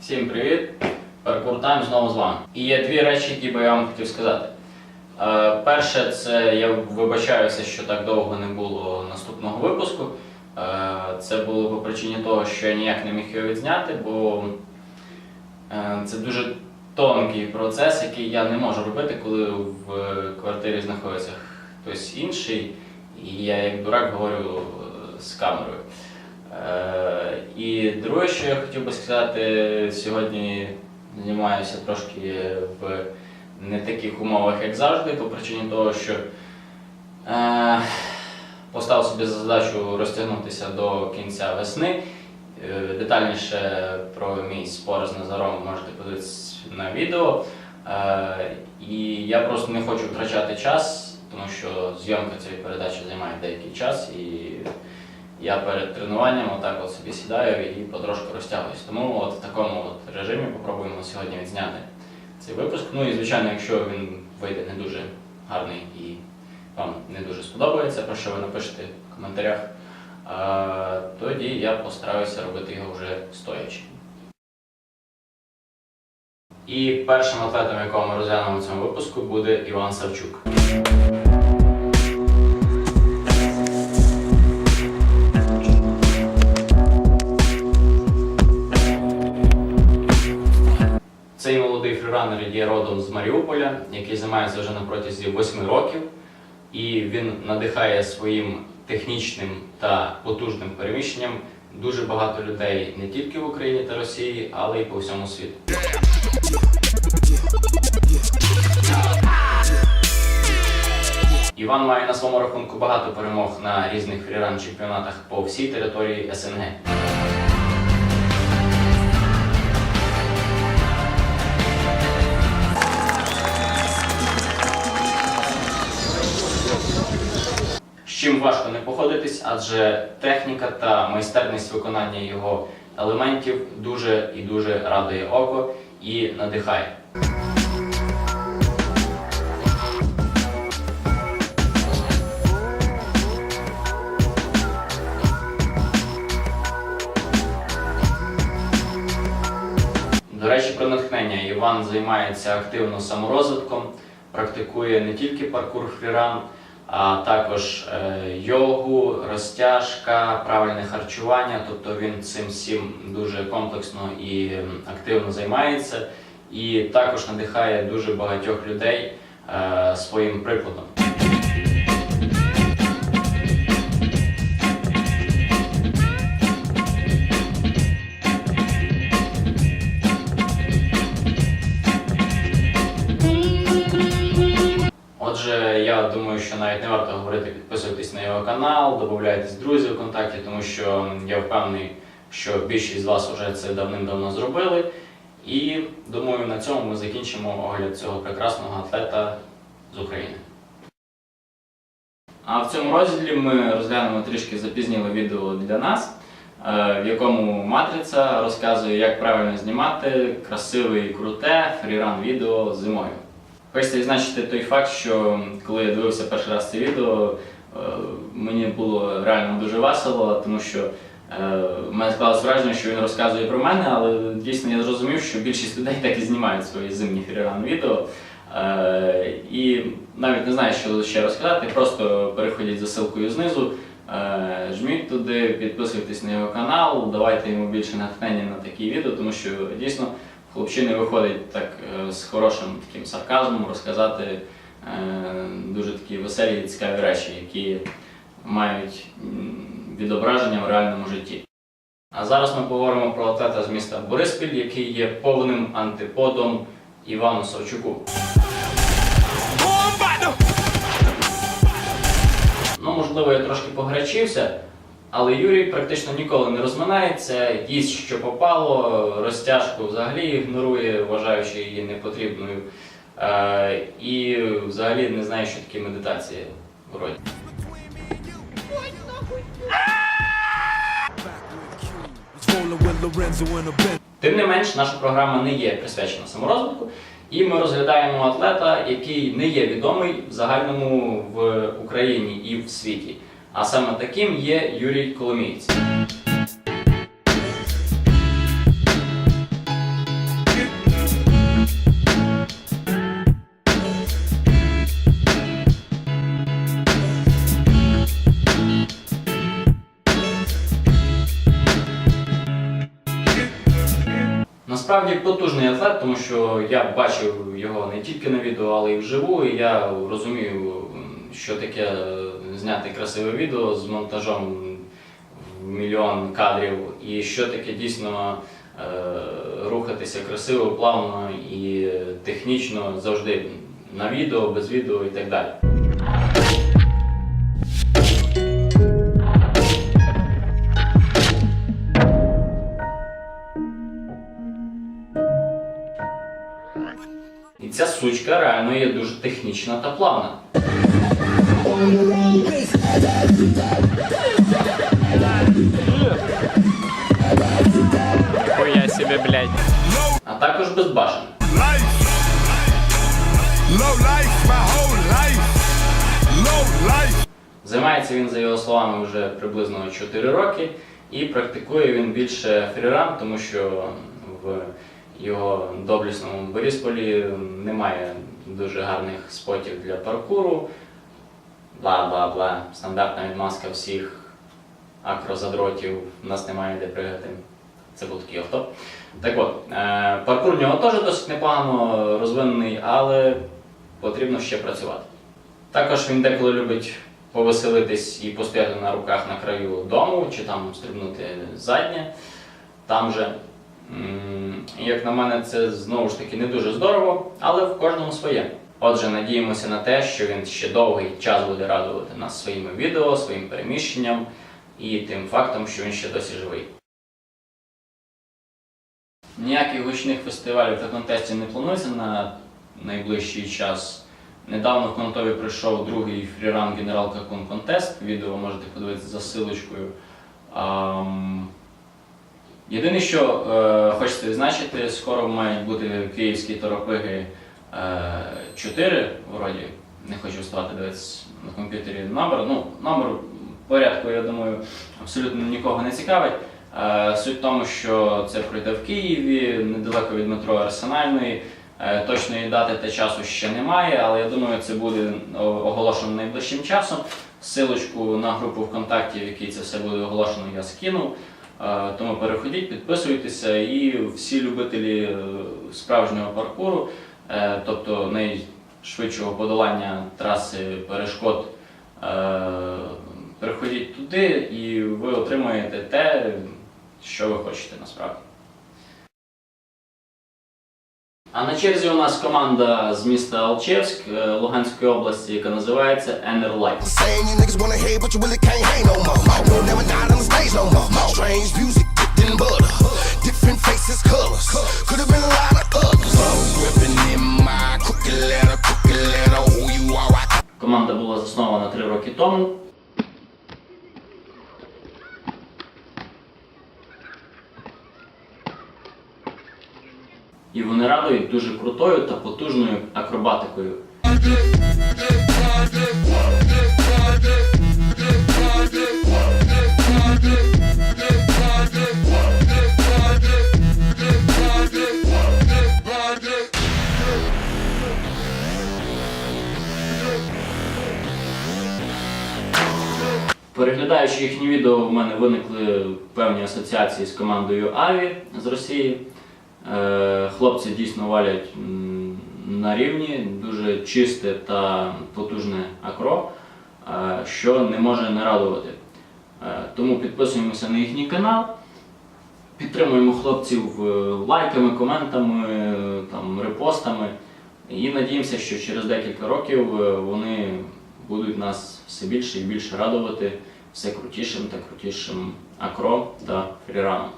Всім привіт! Паркур Тайм знову з вами. І є дві речі, які би я вам хотів сказати. Е, перше, це я вибачаюся, що так довго не було наступного випуску. Е, це було по причині того, що я ніяк не міг його відзняти, бо е, це дуже тонкий процес, який я не можу робити, коли в квартирі знаходиться хтось інший, і я як дурак говорю з камерою. Е, І друге, що я хотів би сказати, сьогодні знімаюся трошки в не таких умовах, як завжди, по причині того, що е, поставив собі за задачу розтягнутися до кінця весни. Е, Детальніше про мій спор з Назаром можете подивитися на відео. І я просто не хочу втрачати час, тому що зйомка цієї передачі займає деякий час. І я перед тренуванням отак от собі сідаю і потрошку розтягуюсь. Тому от в такому от режимі попробуємо сьогодні відзняти цей випуск. Ну і звичайно, якщо він вийде не дуже гарний і вам не дуже сподобається, про що ви напишете в коментарях, тоді я постараюся робити його вже стоячи. І першим атлетом, якого ми розглянемо в цьому випуску, буде Іван Савчук. Цей молодий фріранер є родом з Маріуполя, який займається вже на протязі 8 років, і він надихає своїм технічним та потужним переміщенням дуже багато людей не тільки в Україні та Росії, але й по всьому світу. Іван має на своєму рахунку багато перемог на різних фріран чемпіонатах по всій території СНГ. Чим важко не походитись, адже техніка та майстерність виконання його елементів дуже і дуже радує око і надихає. До речі, про натхнення Іван займається активно саморозвитком, практикує не тільки паркур фріран, а також е, йогу, розтяжка, правильне харчування. Тобто він цим всім дуже комплексно і активно займається, і також надихає дуже багатьох людей е, своїм прикладом. Думаю, що навіть не варто говорити, підписуйтесь на його канал, додавайтесь друзів в контакті, тому що я впевнений, що більшість з вас вже це давним-давно зробили. І думаю, на цьому ми закінчимо огляд цього прекрасного атлета з України. А в цьому розділі ми розглянемо трішки запізніле відео для нас, е, в якому матриця розказує, як правильно знімати красиве і круте фріран відео зимою. Хочеться відзначити той факт, що коли я дивився перший раз це відео, е, мені було реально дуже весело, тому що е, в мене склалось враження, що він розказує про мене, але дійсно я зрозумів, що більшість людей так і знімають свої зимні фріран відео. Е, І навіть не знаю, що ще розказати, просто переходіть за ссылкою знизу, жміть туди, підписуйтесь на його канал, давайте йому більше натхнення на такі відео, тому що дійсно хлопчини виходить так е, з хорошим таким сарказмом розказати е, дуже такі веселі і цікаві речі, які мають відображення в реальному житті. А зараз ми поговоримо про атлета з міста Бориспіль, який є повним антиподом Івану Савчуку. Ну, можливо, я трошки пограчився, але Юрій практично ніколи не розминається, їсть що попало, розтяжку взагалі ігнорує, вважаючи її непотрібною. Е, і взагалі не знає, що таке медитація Benz. Тим не менш, наша програма не є присвячена саморозвитку, і ми розглядаємо атлета, який не є відомий в загальному в Україні і в світі. А саме таким є Юрій Коломійць. Насправді потужний атлет, тому що я бачив його не тільки на відео, але й вживу. і Я розумію, що таке зняти красиве відео з монтажом в мільйон кадрів, і що таке дійсно е, рухатися красиво, плавно і технічно завжди на відео, без відео і так далі. І ця сучка реально є дуже технічна та плавна. Хуя себе, блядь. а також. Low life. Займається він, за його словами, вже приблизно 4 роки і практикує він більше фріран, тому що в його доблісному Борисполі немає дуже гарних спотів для паркуру. Бла-бла-бла. Стандартна відмазка всіх акрозадротів. У нас немає де пригати. Це був такий автоп. Так от, е, паркур в нього теж досить непогано розвинений, але потрібно ще працювати. Також він деколи любить повеселитись і постояти на руках на краю дому, чи там стрибнути заднє. Там же, як на мене, це знову ж таки не дуже здорово, але в кожному своє. Отже, надіємося на те, що він ще довгий час буде радувати нас своїми відео, своїм переміщенням і тим фактом, що він ще досі живий. Ніяких гучних фестивалів та контестів не планується на найближчий час. Недавно в Конотові прийшов другий фріран Генерал Какун Контест. Відео можете подивитися за силочкою. Єдине, що е, хочеться відзначити, скоро мають бути київські торопиги 4, вроді. Не хочу вставати дивитися на комп'ютері номер. Ну, номер порядку, я думаю, абсолютно нікого не цікавить. Е, Суть в тому, що це пройде в Києві, недалеко від метро Арсенальної. Е, Точної дати та часу ще немає, але я думаю, це буде оголошено найближчим часом. Силочку на групу ВКонтакті, в якій це все буде оголошено, я скинув. Е, Тому переходіть, підписуйтеся і всі любителі е, справжнього паркуру, е, тобто найшвидшого подолання траси перешкод, е, переходіть туди і ви отримаєте те, що ви хочете насправді. А на черзі у нас команда з міста Алчевськ е, Луганської області, яка називається Enner І вони радують дуже крутою та потужною акробатикою. Переглядаючи їхні відео, в мене виникли певні асоціації з командою Аві з Росії. Е, Хлопці дійсно валять на рівні, дуже чисте та потужне акро, е, що не може не радувати. Е, Тому підписуємося на їхній канал, підтримуємо хлопців лайками, коментами, там, репостами. І надіємося, що через декілька років вони будуть нас все більше і більше радувати все крутішим та крутішим акро та фріраном.